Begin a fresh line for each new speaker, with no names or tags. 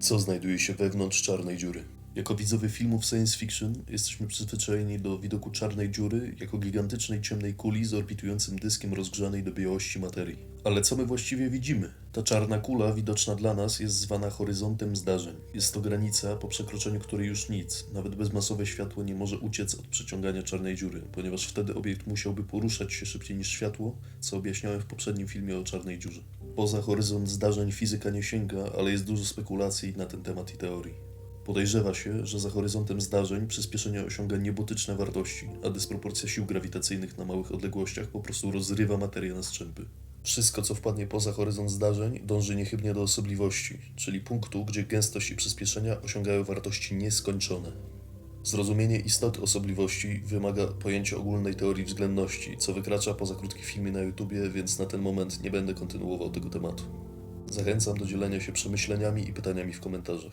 Co znajduje się wewnątrz czarnej dziury? Jako widzowie filmów science fiction jesteśmy przyzwyczajeni do widoku czarnej dziury jako gigantycznej ciemnej kuli z orbitującym dyskiem rozgrzanej do białości materii. Ale co my właściwie widzimy? Ta czarna kula widoczna dla nas jest zwana horyzontem zdarzeń. Jest to granica, po przekroczeniu której już nic, nawet bezmasowe światło nie może uciec od przyciągania czarnej dziury, ponieważ wtedy obiekt musiałby poruszać się szybciej niż światło, co objaśniałem w poprzednim filmie o czarnej dziurze. Poza horyzont zdarzeń fizyka nie sięga, ale jest dużo spekulacji na ten temat i teorii. Podejrzewa się, że za horyzontem zdarzeń przyspieszenie osiąga niebotyczne wartości, a dysproporcja sił grawitacyjnych na małych odległościach po prostu rozrywa materię na strzępy. Wszystko, co wpadnie poza horyzont zdarzeń, dąży niechybnie do osobliwości, czyli punktu, gdzie gęstość i przyspieszenia osiągają wartości nieskończone. Zrozumienie istoty osobliwości wymaga pojęcia ogólnej teorii względności, co wykracza poza krótki filmy na YouTubie, więc na ten moment nie będę kontynuował tego tematu. Zachęcam do dzielenia się przemyśleniami i pytaniami w komentarzach.